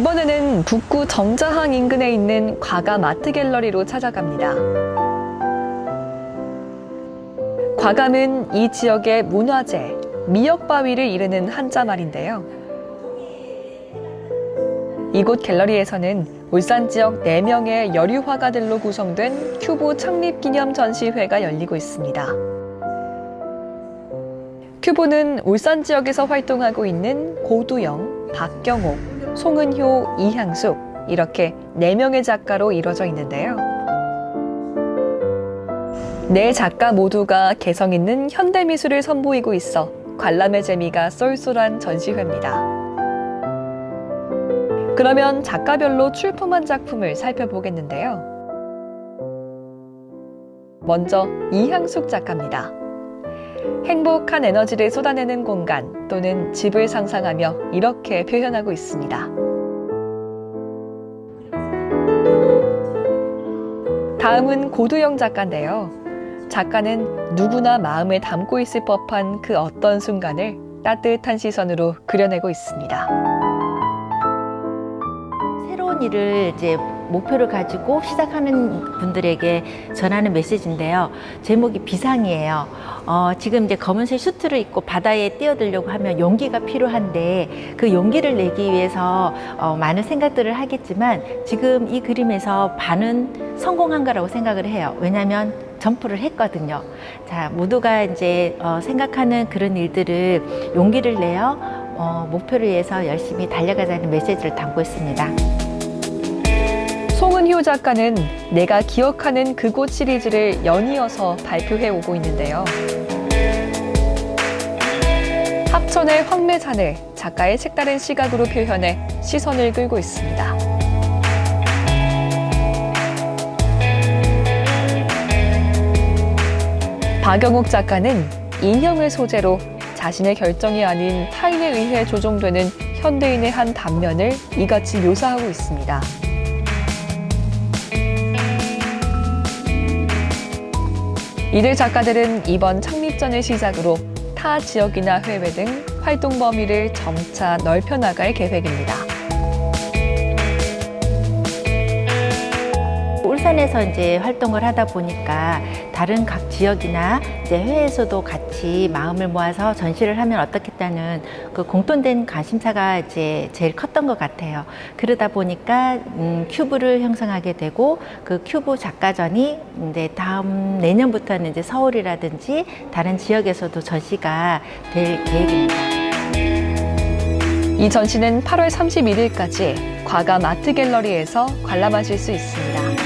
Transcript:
이번에는 북구 정자항 인근에 있는 과감 아트 갤러리로 찾아갑니다. 과감은 이 지역의 문화재, 미역바위를 이르는 한자 말인데요. 이곳 갤러리에서는 울산 지역 4명의 여류 화가들로 구성된 큐브 창립 기념 전시회가 열리고 있습니다. 큐브는 울산 지역에서 활동하고 있는 고두영, 박경옥, 송은효, 이향숙 이렇게 4명의 작가로 이루어져 있는데요. 네 작가 모두가 개성 있는 현대 미술을 선보이고 있어 관람의 재미가 쏠쏠한 전시회입니다. 그러면 작가별로 출품한 작품을 살펴보겠는데요. 먼저 이향숙 작가입니다. 행복한 에너지를 쏟아내는 공간 또는 집을 상상하며 이렇게 표현하고 있습니다. 다음은 고두영 작가인데요. 작가는 누구나 마음에 담고 있을 법한 그 어떤 순간을 따뜻한 시선으로 그려내고 있습니다. 새로운 일을 이제 목표를 가지고 시작하는 분들에게 전하는 메시지인데요. 제목이 비상이에요. 어, 지금 이제 검은색 슈트를 입고 바다에 뛰어들려고 하면 용기가 필요한데 그 용기를 내기 위해서 어, 많은 생각들을 하겠지만 지금 이 그림에서 반은 성공한 거라고 생각을 해요. 왜냐하면 점프를 했거든요. 자, 모두가 이제 어, 생각하는 그런 일들을 용기를 내어 어, 목표를 위해서 열심히 달려가자는 메시지를 담고 있습니다. 송은효 작가는 내가 기억하는 그곳 시리즈를 연이어서 발표해 오고 있는데요. 합천의 황매산을 작가의 색다른 시각으로 표현해 시선을 끌고 있습니다. 박영욱 작가는 인형을 소재로 자신의 결정이 아닌 타인에 의해 조종되는 현대인의 한 단면을 이같이 묘사하고 있습니다. 이들 작가들은 이번 창립전을 시작으로 타 지역이나 해외 등 활동 범위를 점차 넓혀나갈 계획입니다. 울산에서 이제 활동을 하다 보니까 다른 각 지역이나 이제 해외에서도 같이 마음을 모아서 전시를 하면 어떻겠다는 그 공통된 관심사가 이제 제일 컸던 것 같아요. 그러다 보니까 음, 큐브를 형성하게 되고 그 큐브 작가전이 이제 다음 내년부터는 이제 서울이라든지 다른 지역에서도 전시가 될 계획입니다. 이 전시는 8월 31일까지 과감 아트 갤러리에서 관람하실 수 있습니다.